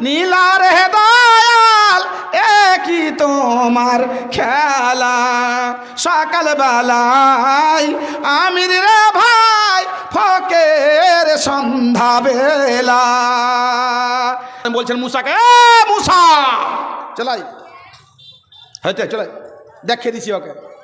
নীলার হে দয়াল একই তোমার খেলা? সকাল বেলায় আমির রে ভাই, ফকের সন্ধ্যা বেলা। বলছেন মুসাকে "এ মুসা! চলাই। হয়তো চলাই। দেখে দিছি ওকে।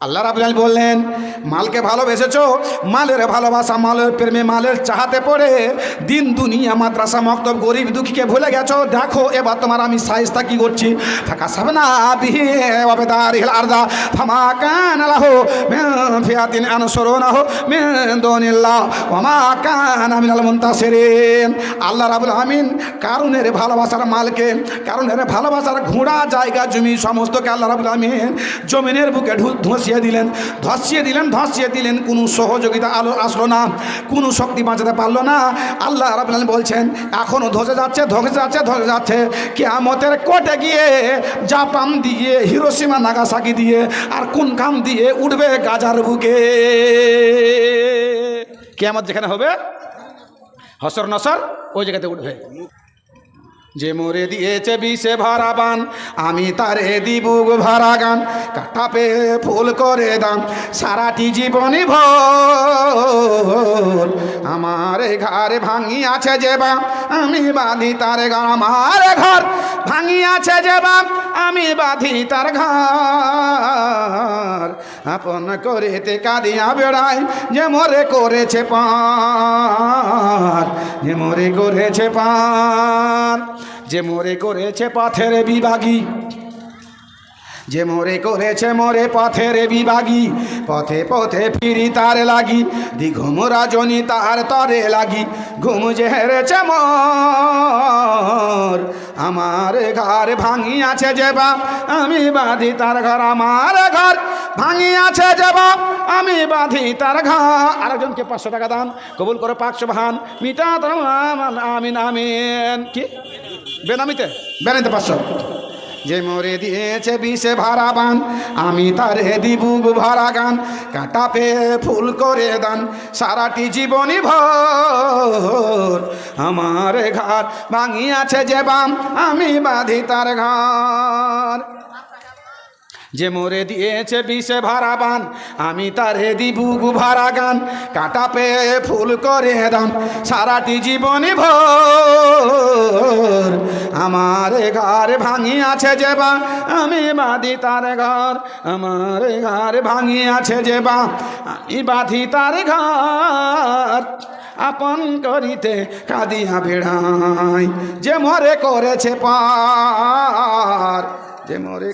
আল্লাহ রাবুল বললেন মালকে ভালোবেসেছো? মালের ভালোবাসা, মালের প্রেমে মালের চাহাতে পড়ে। দিন দুনিয়া, মাদ্রাসা, মক্তব, গরিব দুঃখীকে ভুলে গেছো? দেখো, এবার তোমার আমি সাইজটা কি করছি? ফাঁকা সাবনা বিহে ওয়াবেদার হিল আরদা। ফামা কান আলাহ ফিয়াতিন আনসরুনাহ মিন দুনিল্লাহ। ওমা কান আমিনাল মুনতাসিরিন। আল্লাহ রাবুল আমিন কারণের ভালোবাসার মালকে কারণের ভালোবাসার ঘোড়া, জায়গা, জমি, সমস্তকে আল্লাহ রাবুল আমিন জমিনের বুকে ঢু- ধসিয়ে দিলেন। ধসিয়ে দিলেন ধসিয়ে দিলেন, কোনো সহযোগিতা আলো আসলো না, কোনো শক্তি বাঁচাতে পারল না। আল্লাহ রাবুল বলছেন এখনও ধসে যাচ্ছে ধসে যাচ্ছে ধসে যাচ্ছে। কেয়ামতের কোটে গিয়ে জাপান দিয়ে হিরোসীমা নাগাসাকি দিয়ে আর কোন কাম দিয়ে উঠবে গাজার বুকে। কেয়ামত যেখানে হবে, হসর নসর ওই জায়গাতে উঠবে। যে মোরে দিয়েছে বিষে ভরা বান আমি তারে দিবুক ভরা গান। কাটা পে ফুল করে দাম সারাটি জীবনী ভোর। আমার ঘর ভাঙি আছে যে বা আমি বাঁধি তার গান আমার ঘর ভাঙি আছে যে বা আমি বাঁধি তার ঘর আপন করেতে কাঁদিয়া বেড়াই, যে মরে করেছে পার। যে মরে করেছে পার। যে মরে করেছে পাথের বিভাগী। যে মোরে করেছে মোরে পথের বিভাগী, পথে পথে ফিরি তার লাগি দি দিঘুম রাজনী তার তরে লাগি, ঘুম যে হেরেছে মোর, আমার ঘর ভাঙি আছে যে বাপ, আমি বাঁধি তার ঘর, আমার ঘর ভাঙি আছে যে বাপ, আমি বাঁধি তার ঘর। আরেকজনকে পাঁচশো টাকা দান, কবুল করে পাঁচশো ভান মিটা তার আমিন আমিন। কি? বেনামিতে? বেনামিতে পাঁচশো। যে মরে দিয়েছে বিষে ভাড়া বান, আমি তার হেদি দিবুক ভাড়া গান কাটা পেয়ে ফুল করে দান, সারাটি জীবনী ভর আমার ঘর ভাঙিয়াছে যে বাম আমি বাঁধি তার ঘর যে মোরে দিয়েছে বিষে ভাড়া বান, আমি তারে দিবুক ভাড়া গান। কাটা পেয়ে ফুল করে দান সারাটি জীবনী ভোর। আমার ঘর ভাঙি আছে যে বা, আমি বাঁধি তার ঘর। আমার ঘর ভাঙি আছে যে বা, আমি বাঁধি তার ঘর। আপন করিতে কাঁদিয়া বেড়াই, যে মরে করেছে পার। যে মরে